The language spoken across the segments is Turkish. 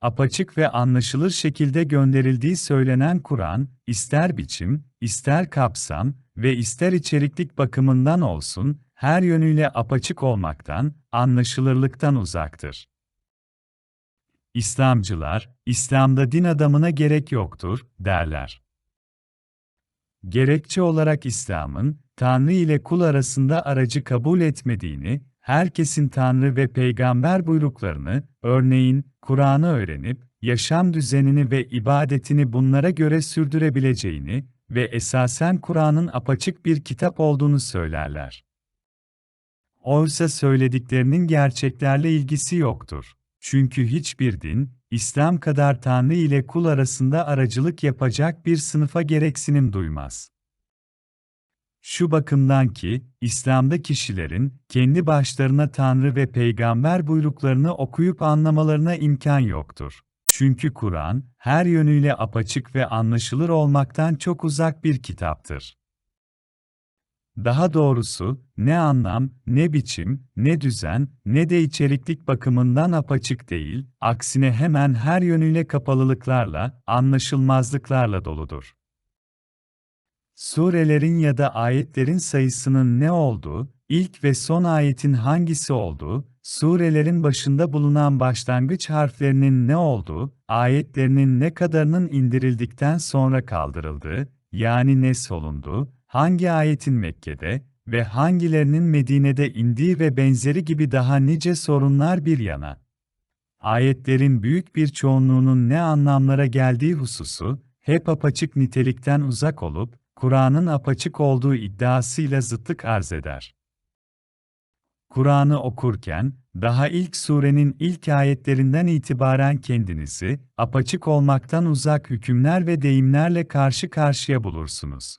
apaçık ve anlaşılır şekilde gönderildiği söylenen Kur'an, ister biçim, ister kapsam ve ister içeriklik bakımından olsun, her yönüyle apaçık olmaktan, anlaşılırlıktan uzaktır. İslamcılar, İslam'da din adamına gerek yoktur, derler. Gerekçe olarak İslam'ın, Tanrı ile kul arasında aracı kabul etmediğini, herkesin Tanrı ve peygamber buyruklarını, örneğin, Kur'an'ı öğrenip, yaşam düzenini ve ibadetini bunlara göre sürdürebileceğini ve esasen Kur'an'ın apaçık bir kitap olduğunu söylerler. Oysa söylediklerinin gerçeklerle ilgisi yoktur. Çünkü hiçbir din, İslam kadar Tanrı ile kul arasında aracılık yapacak bir sınıfa gereksinim duymaz. Şu bakımdan ki, İslam'da kişilerin, kendi başlarına Tanrı ve peygamber buyruklarını okuyup anlamalarına imkan yoktur. Çünkü Kur'an, her yönüyle apaçık ve anlaşılır olmaktan çok uzak bir kitaptır. Daha doğrusu, ne anlam, ne biçim, ne düzen, ne de içeriklik bakımından apaçık değil, aksine hemen her yönüyle kapalılıklarla, anlaşılmazlıklarla doludur. Surelerin ya da ayetlerin sayısının ne olduğu, ilk ve son ayetin hangisi olduğu, surelerin başında bulunan başlangıç harflerinin ne olduğu, ayetlerinin ne kadarının indirildikten sonra kaldırıldığı, yani ne solunduğu, hangi ayetin Mekke'de ve hangilerinin Medine'de indiği ve benzeri gibi daha nice sorunlar bir yana. Ayetlerin büyük bir çoğunluğunun ne anlamlara geldiği hususu, hep apaçık nitelikten uzak olup, Kur'an'ın apaçık olduğu iddiasıyla zıtlık arz eder. Kur'an'ı okurken, daha ilk surenin ilk ayetlerinden itibaren kendinizi, apaçık olmaktan uzak hükümler ve deyimlerle karşı karşıya bulursunuz.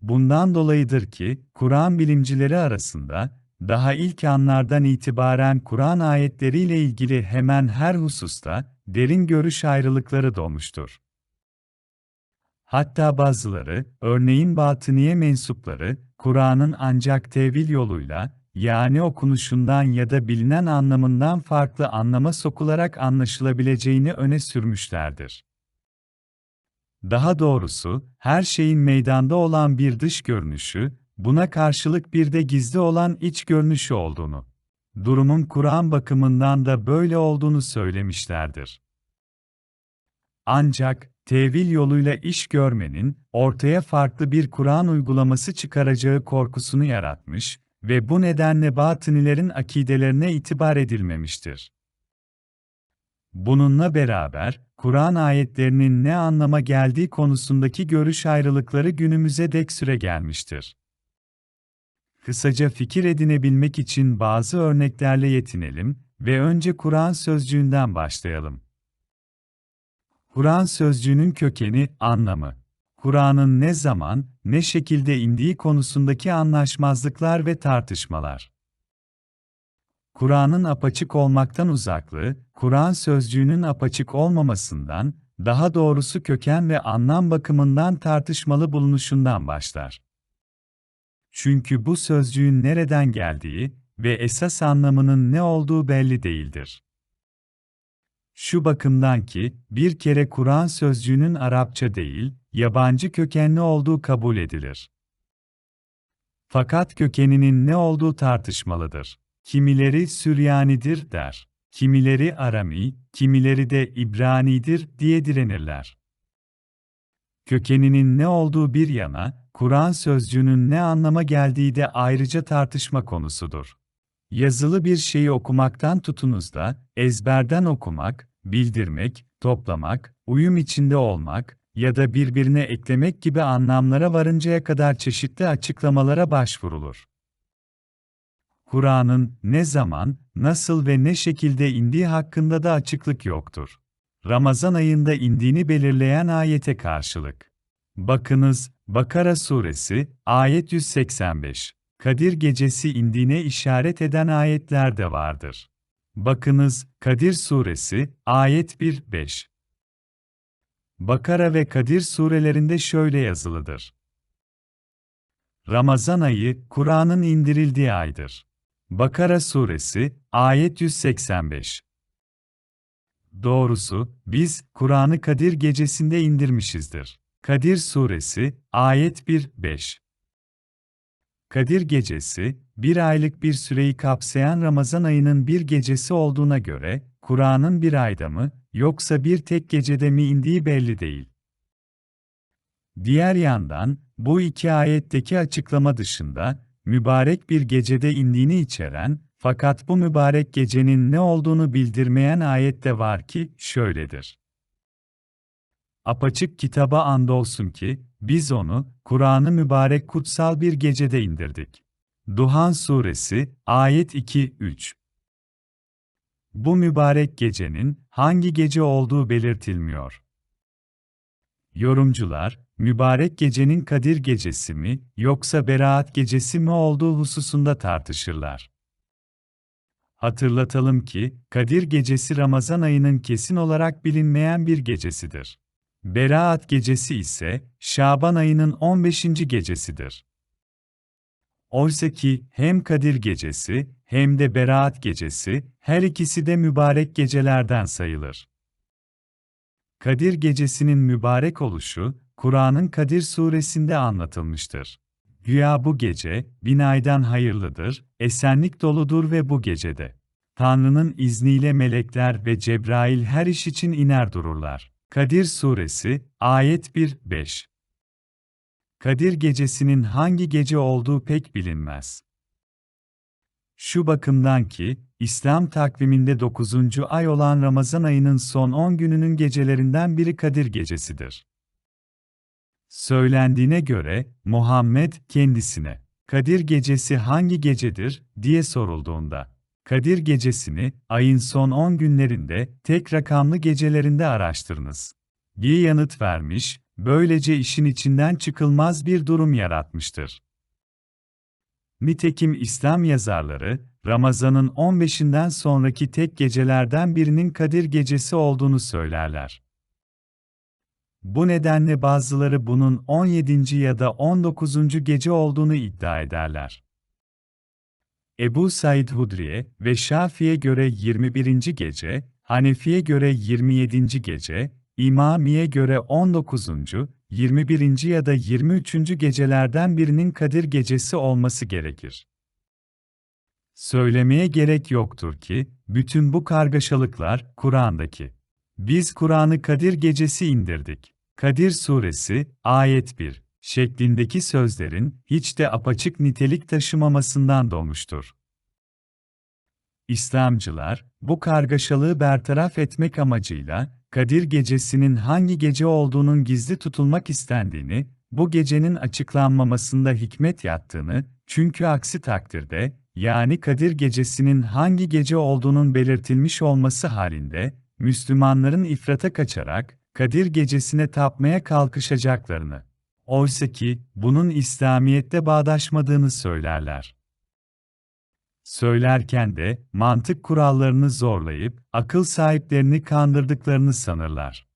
Bundan dolayıdır ki, Kur'an bilimcileri arasında, daha ilk anlardan itibaren Kur'an ayetleriyle ilgili hemen her hususta, derin görüş ayrılıkları doğmuştur. Hatta bazıları, örneğin batıniye mensupları, Kur'an'ın ancak tevil yoluyla, yani okunuşundan ya da bilinen anlamından farklı anlama sokularak anlaşılabileceğini öne sürmüşlerdir. Daha doğrusu, her şeyin meydanda olan bir dış görünüşü, buna karşılık bir de gizli olan iç görünüşü olduğunu, durumun Kur'an bakımından da böyle olduğunu söylemişlerdir. Ancak, tevil yoluyla iş görmenin, ortaya farklı bir Kur'an uygulaması çıkaracağı korkusunu yaratmış ve bu nedenle batınilerin akidelerine itibar edilmemiştir. Bununla beraber, Kur'an ayetlerinin ne anlama geldiği konusundaki görüş ayrılıkları günümüze dek süre gelmiştir. Kısaca fikir edinebilmek için bazı örneklerle yetinelim ve önce Kur'an sözcüğünden başlayalım. Kur'an sözcüğünün kökeni, anlamı. Kur'an'ın ne zaman, ne şekilde indiği konusundaki anlaşmazlıklar ve tartışmalar. Kur'an'ın apaçık olmaktan uzaklığı, Kur'an sözcüğünün apaçık olmamasından, daha doğrusu köken ve anlam bakımından tartışmalı bulunuşundan başlar. Çünkü bu sözcüğün nereden geldiği ve esas anlamının ne olduğu belli değildir. Şu bakımdan ki, bir kere Kur'an sözcüğünün Arapça değil, yabancı kökenli olduğu kabul edilir. Fakat kökeninin ne olduğu tartışmalıdır. Kimileri Süryanidir der. Kimileri Arami, kimileri de İbranidir diye direnirler. Kökeninin ne olduğu bir yana, Kur'an sözcüğünün ne anlama geldiği de ayrıca tartışma konusudur. Yazılı bir şeyi okumaktan tutunuz da, ezberden okumak, bildirmek, toplamak, uyum içinde olmak ya da birbirine eklemek gibi anlamlara varıncaya kadar çeşitli açıklamalara başvurulur. Kur'an'ın ne zaman, nasıl ve ne şekilde indiği hakkında da açıklık yoktur. Ramazan ayında indiğini belirleyen ayete karşılık. Bakınız, Bakara suresi, ayet 185. Kadir gecesi indiğine işaret eden ayetler de vardır. Bakınız, Kadir suresi, ayet 1-5. Bakara ve Kadir surelerinde şöyle yazılıdır. Ramazan ayı, Kur'an'ın indirildiği aydır. Bakara suresi, ayet 185. Doğrusu, biz, Kur'an'ı Kadir gecesinde indirmişizdir. Kadir Suresi, Ayet 1-5 Kadir Gecesi, bir aylık bir süreyi kapsayan Ramazan ayının bir gecesi olduğuna göre, Kur'an'ın bir ayda mı, yoksa bir tek gecede mi indiği belli değil. Diğer yandan, bu iki ayetteki açıklama dışında, mübarek bir gecede indiğini içeren, fakat bu mübarek gecenin ne olduğunu bildirmeyen ayette var ki, şöyledir. Apaçık kitaba andolsun ki, biz onu, Kur'an'ı mübarek kutsal bir gecede indirdik. Duhan Suresi, Ayet 2-3 Bu mübarek gecenin, hangi gece olduğu belirtilmiyor. Yorumcular, mübarek gecenin Kadir gecesi mi, yoksa Beraat gecesi mi olduğu hususunda tartışırlar. Hatırlatalım ki, Kadir gecesi Ramazan ayının kesin olarak bilinmeyen bir gecesidir. Beraat gecesi ise Şaban ayının 15. gecesidir. Oysa ki hem Kadir gecesi hem de Beraat gecesi her ikisi de mübarek gecelerden sayılır. Kadir gecesinin mübarek oluşu Kur'an'ın Kadir suresinde anlatılmıştır. Güya bu gece, bin aydan hayırlıdır, esenlik doludur ve bu gecede. Tanrı'nın izniyle melekler ve Cebrail her iş için iner dururlar. Kadir Suresi, Ayet 1-5 Kadir gecesinin hangi gece olduğu pek bilinmez. Şu bakımdan ki, İslam takviminde 9. ay olan Ramazan ayının son 10 gününün gecelerinden biri Kadir gecesidir. Söylendiğine göre, Muhammed kendisine, Kadir gecesi hangi gecedir, diye sorulduğunda, Kadir gecesini, ayın son 10 günlerinde, tek rakamlı gecelerinde araştırınız. diye yanıt vermiş, böylece işin içinden çıkılmaz bir durum yaratmıştır. Nitekim İslam yazarları, Ramazan'ın 15'inden sonraki tek gecelerden birinin Kadir gecesi olduğunu söylerler. Bu nedenle bazıları bunun 17. ya da 19. gece olduğunu iddia ederler. Ebu Said Hudri'ye ve Şafi'ye göre 21. gece, Hanefi'ye göre 27. gece, İmami'ye göre 19. 21. ya da 23. gecelerden birinin Kadir gecesi olması gerekir. Söylemeye gerek yoktur ki, bütün bu kargaşalıklar Kur'an'daki. Biz Kur'an'ı Kadir gecesi indirdik. Kadir Suresi, Ayet 1 şeklindeki sözlerin hiç de apaçık nitelik taşımamasından doğmuştur. İslamcılar, bu kargaşalığı bertaraf etmek amacıyla, Kadir Gecesi'nin hangi gece olduğunun gizli tutulmak istendiğini, bu gecenin açıklanmamasında hikmet yattığını, çünkü aksi takdirde, yani Kadir Gecesi'nin hangi gece olduğunun belirtilmiş olması halinde, Müslümanların ifrata kaçarak, Kadir Gecesi'ne tapmaya kalkışacaklarını, oysa ki, bunun İslamiyet'te bağdaşmadığını söylerler. Söylerken de, mantık kurallarını zorlayıp, akıl sahiplerini kandırdıklarını sanırlar.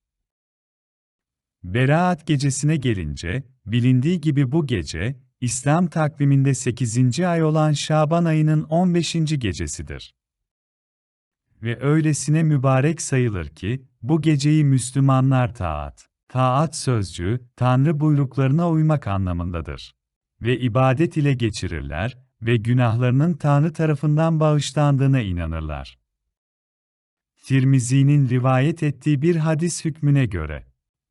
Beraat gecesine gelince, bilindiği gibi bu gece, İslam takviminde 8. ay olan Şaban ayının 15. gecesidir. Ve öylesine mübarek sayılır ki, bu geceyi Müslümanlar taat, taat sözcüğü, Tanrı buyruklarına uymak anlamındadır. Ve ibadet ile geçirirler ve günahlarının Tanrı tarafından bağışlandığına inanırlar. Tirmizi'nin rivayet ettiği bir hadis hükmüne göre,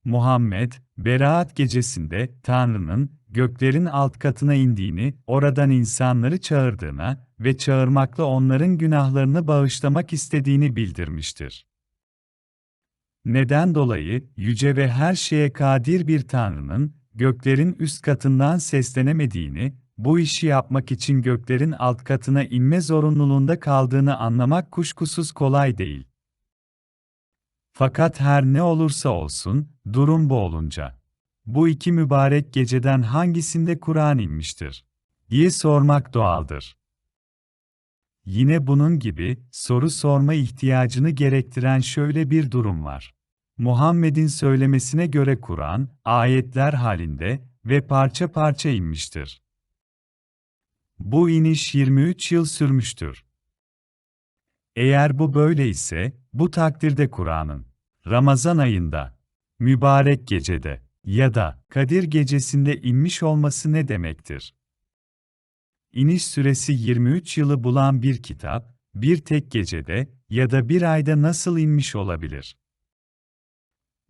Muhammed, Beraat gecesinde Tanrı'nın göklerin alt katına indiğini, oradan insanları çağırdığına ve çağırmakla onların günahlarını bağışlamak istediğini bildirmiştir. Neden dolayı yüce ve her şeye kadir bir Tanrı'nın göklerin üst katından seslenemediğini, bu işi yapmak için göklerin alt katına inme zorunluluğunda kaldığını anlamak kuşkusuz kolay değil. Fakat her ne olursa olsun, durum bu olunca. Bu iki mübarek geceden hangisinde Kur'an inmiştir? diye sormak doğaldır. Yine bunun gibi soru sorma ihtiyacını gerektiren şöyle bir durum var. Muhammed'in söylemesine göre Kur'an, ayetler halinde ve parça parça inmiştir. Bu iniş 23 yıl sürmüştür. Eğer bu böyle ise, bu takdirde Kur'an'ın Ramazan ayında, mübarek gecede ya da Kadir gecesinde inmiş olması ne demektir? İniş süresi 23 yılı bulan bir kitap, bir tek gecede ya da bir ayda nasıl inmiş olabilir?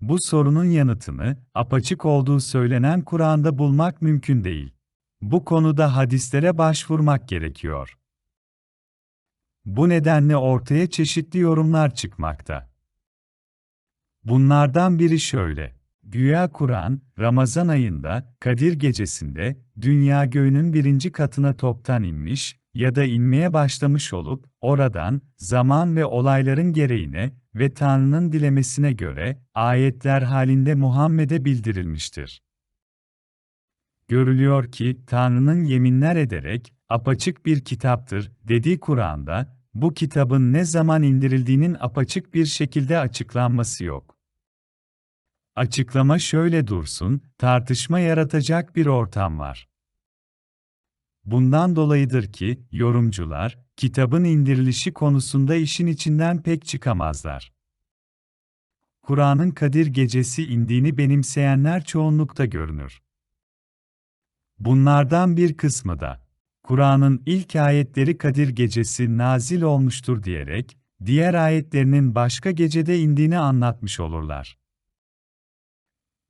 Bu sorunun yanıtını, apaçık olduğu söylenen Kur'an'da bulmak mümkün değil. Bu konuda hadislere başvurmak gerekiyor. Bu nedenle ortaya çeşitli yorumlar çıkmakta. Bunlardan biri şöyle. Güya Kur'an, Ramazan ayında, Kadir gecesinde, dünya göğünün birinci katına toptan inmiş ya da inmeye başlamış olup, oradan, zaman ve olayların gereğine ve Tanrı'nın dilemesine göre, ayetler halinde Muhammed'e bildirilmiştir. Görülüyor ki, Tanrı'nın yeminler ederek, apaçık bir kitaptır, dediği Kur'an'da, bu kitabın ne zaman indirildiğinin apaçık bir şekilde açıklanması yok. Açıklama şöyle dursun, tartışma yaratacak bir ortam var. Bundan dolayıdır ki, yorumcular, kitabın indirilişi konusunda işin içinden pek çıkamazlar. Kur'an'ın Kadir Gecesi indiğini benimseyenler çoğunlukta görünür. Bunlardan bir kısmı da, Kur'an'ın ilk ayetleri Kadir Gecesi nazil olmuştur diyerek, diğer ayetlerinin başka gecede indiğini anlatmış olurlar.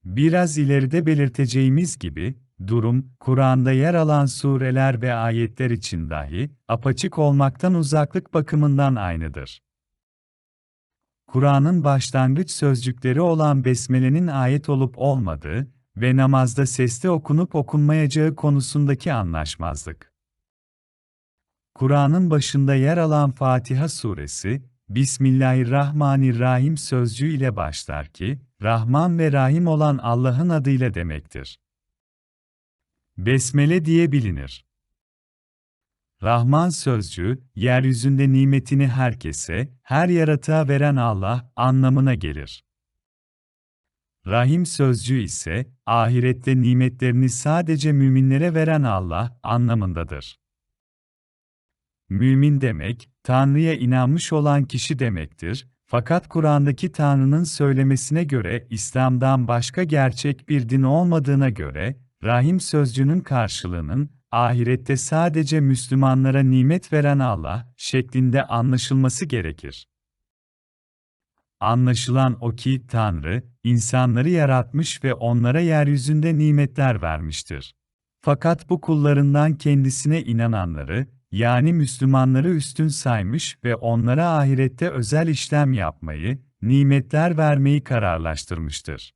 Biraz ileride belirteceğimiz gibi, durum, Kur'an'da yer alan sureler ve ayetler için dahi, apaçık olmaktan uzaklık bakımından aynıdır. Kur'an'ın başlangıç sözcükleri olan Besmele'nin ayet olup olmadığı ve namazda sesli okunup okunmayacağı konusundaki anlaşmazlık. Kur'an'ın başında yer alan Fatiha suresi, Bismillahirrahmanirrahim sözcüğü ile başlar ki, Rahman ve Rahim olan Allah'ın adıyla demektir. Besmele diye bilinir. Rahman sözcüğü, yeryüzünde nimetini herkese, her yaratığa veren Allah anlamına gelir. Rahim sözcüğü ise, ahirette nimetlerini sadece müminlere veren Allah anlamındadır. Mümin demek, Tanrı'ya inanmış olan kişi demektir, fakat Kur'an'daki Tanrı'nın söylemesine göre İslam'dan başka gerçek bir din olmadığına göre, Rahim sözcüğünün karşılığının, ahirette sadece Müslümanlara nimet veren Allah şeklinde anlaşılması gerekir. Anlaşılan o ki Tanrı, insanları yaratmış ve onlara yeryüzünde nimetler vermiştir. Fakat bu kullarından kendisine inananları, yani Müslümanları üstün saymış ve onlara ahirette özel işlem yapmayı, nimetler vermeyi kararlaştırmıştır.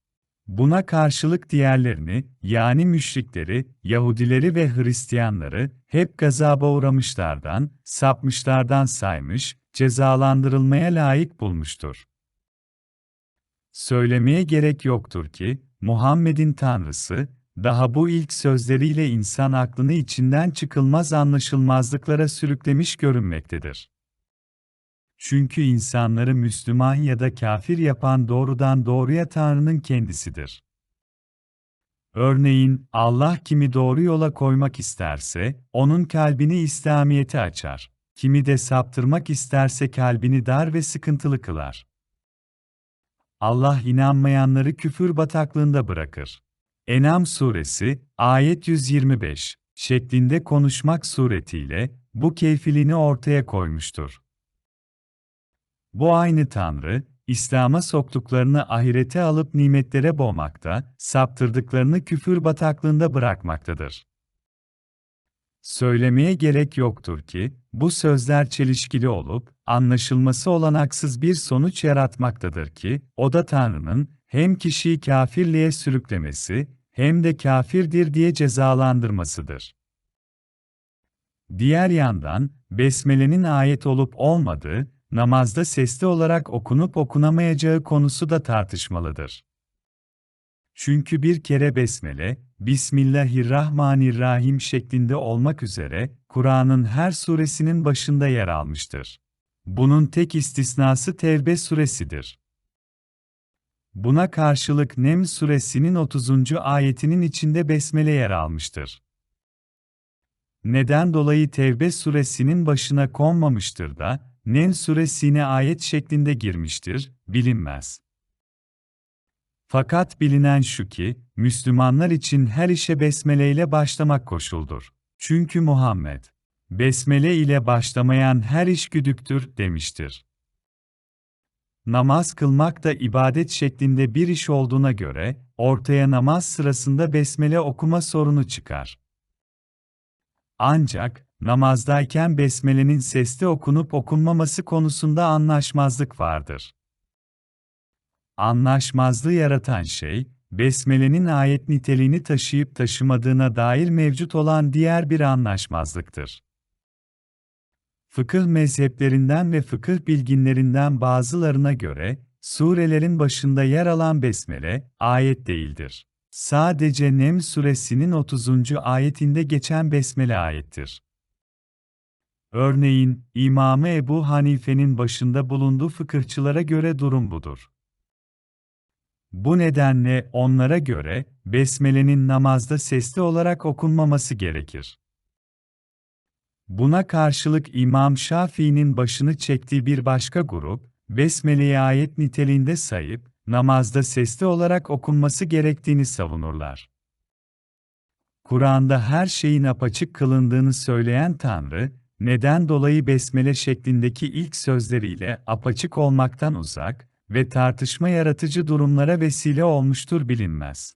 Buna karşılık diğerlerini, yani müşrikleri, Yahudileri ve Hristiyanları, hep gazaba uğramışlardan, sapmışlardan saymış, cezalandırılmaya layık bulmuştur. Söylemeye gerek yoktur ki, Muhammed'in Tanrısı, daha bu ilk sözleriyle insan aklını içinden çıkılmaz anlaşılmazlıklara sürüklemiş görünmektedir. Çünkü insanları Müslüman ya da kafir yapan doğrudan doğruya Tanrı'nın kendisidir. Örneğin, Allah kimi doğru yola koymak isterse, onun kalbini İslamiyet'e açar. Kimi de saptırmak isterse kalbini dar ve sıkıntılı kılar. Allah inanmayanları küfür bataklığında bırakır. Enam suresi, ayet 125 şeklinde konuşmak suretiyle bu keyfiliğini ortaya koymuştur. Bu aynı Tanrı, İslam'a soktuklarını ahirete alıp nimetlere boğmakta, saptırdıklarını küfür bataklığında bırakmaktadır. Söylemeye gerek yoktur ki, bu sözler çelişkili olup, anlaşılması olanaksız bir sonuç yaratmaktadır ki, o da Tanrı'nın, hem kişiyi kafirliğe sürüklemesi, hem de kafirdir diye cezalandırmasıdır. Diğer yandan, Besmele'nin ayet olup olmadığı, namazda sesli olarak okunup okunamayacağı konusu da tartışmalıdır. Çünkü bir kere besmele, Bismillahirrahmanirrahim şeklinde olmak üzere, Kur'an'ın her suresinin başında yer almıştır. Bunun tek istisnası Tevbe suresidir. Buna karşılık Nem suresinin 30. ayetinin içinde besmele yer almıştır. Neden dolayı Tevbe suresinin başına konmamıştır da, Nem suresine ayet şeklinde girmiştir, bilinmez. Fakat bilinen şu ki, Müslümanlar için her işe besmele ile başlamak koşuldur. Çünkü Muhammed, besmele ile başlamayan her iş güdüktür demiştir. Namaz kılmak da ibadet şeklinde bir iş olduğuna göre, ortaya namaz sırasında besmele okuma sorunu çıkar. Ancak, namazdayken besmelenin sesli okunup okunmaması konusunda anlaşmazlık vardır. Anlaşmazlığı yaratan şey, besmelenin ayet niteliğini taşıyıp taşımadığına dair mevcut olan diğer bir anlaşmazlıktır. Fıkıh mezheplerinden ve fıkıh bilginlerinden bazılarına göre, surelerin başında yer alan besmele, ayet değildir. Sadece Nem suresinin 30. ayetinde geçen besmele ayettir. Örneğin, İmamı Ebu Hanife'nin başında bulunduğu fıkıhçılara göre durum budur. Bu nedenle onlara göre, besmelenin namazda sesli olarak okunmaması gerekir. Buna karşılık İmam Şafii'nin başını çektiği bir başka grup, Besmele'yi ayet niteliğinde sayıp, namazda sesli olarak okunması gerektiğini savunurlar. Kur'an'da her şeyin apaçık kılındığını söyleyen Tanrı, neden dolayı besmele şeklindeki ilk sözleriyle apaçık olmaktan uzak ve tartışma yaratıcı durumlara vesile olmuştur bilinmez.